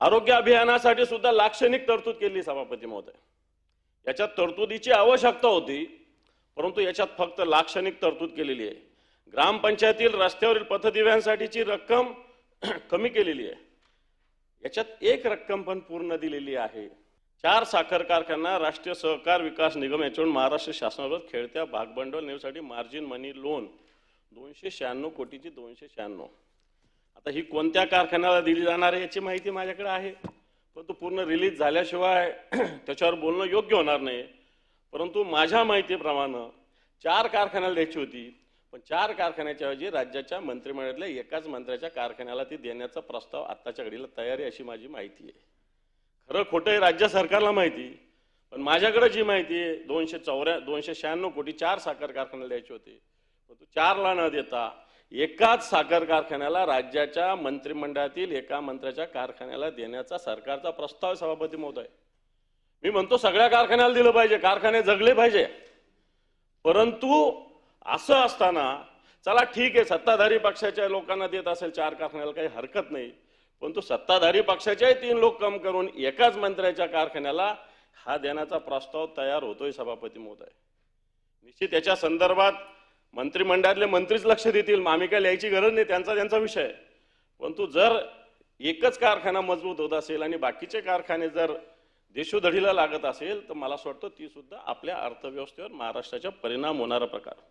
आरोग्य अभियानासाठी सुद्धा लाक्षणिक तरतूद केली सभापती महोदय. याच्यात तरतुदीची आवश्यकता होती परंतु याच्यात फक्त लाक्षणिक तरतूद केलेली आहे. ग्रामपंचायतील रस्त्यावरील पथदिव्यांसाठीची रक्कम कमी केलेली आहे. याच्यात एक रक्कम पण पूर्ण दिलेली आहे. चार साखर कारखाना राष्ट्रीय सहकार विकास निगम याच्याकडून महाराष्ट्र शासनावर खेळत्या भागभांडवल नेवसाठी मार्जिन मनी लोन दोनशे शहाण्णव कोटीची दोनशे शहाण्णव. आता ही कोणत्या कारखान्याला दिली जाणार आहे याची माहिती माझ्याकडे आहे. परंतु पूर्ण रिलीज झाल्याशिवाय त्याच्यावर बोलणं योग्य होणार नाही. परंतु माझ्या माहितीप्रमाणे चार कारखान्याला द्यायची होती. पण चार कारखान्याच्या ऐवजी राज्याच्या मंत्रिमंडळातल्या एकाच मंत्र्याच्या कारखान्याला ती देण्याचा प्रस्ताव आत्ताच्या घडीला तयारी अशी माझी माहिती आहे. खरं खोटं आहे राज्य सरकारला माहिती. पण माझ्याकडे जी माहिती आहे दोनशे चौऱ्या दोनशे शहाण्णव कोटी चार साखर कारखान्याला द्यायचे होते. परंतु चारला न देता एकाच साखर कारखान्याला राज्याच्या मंत्रिमंडळातील एका मंत्र्याच्या कारखान्याला देण्याचा सरकारचा प्रस्ताव सभापती महोदय. मी म्हणतो सगळ्या कारखान्याला दिलं पाहिजे कारखाने जगले पाहिजे. परंतु असं असताना चला ठीक आहे सत्ताधारी पक्षाच्या लोकांना देत असेल चार कारखान्याला काही हरकत नाही. परंतु सत्ताधारी पक्षाचे तीन लोक कम करून एकाच मंत्र्याच्या कारखान्याला हा देण्याचा प्रस्ताव तयार होतोय सभापती महोदय. निश्चित याच्या संदर्भात मंत्रिमंडळातले मंत्रीच लक्ष देतील. आम्ही काय लिहायची गरज नाही. त्यांचा त्यांचा विषय परंतु जर एकच कारखाना मजबूत होत असेल आणि बाकीचे कारखाने जर देशोधडीला लागत असेल तर मला असं वाटतं ती सुद्धा आपल्या अर्थव्यवस्थेवर महाराष्ट्राचा परिणाम होणारा प्रकार.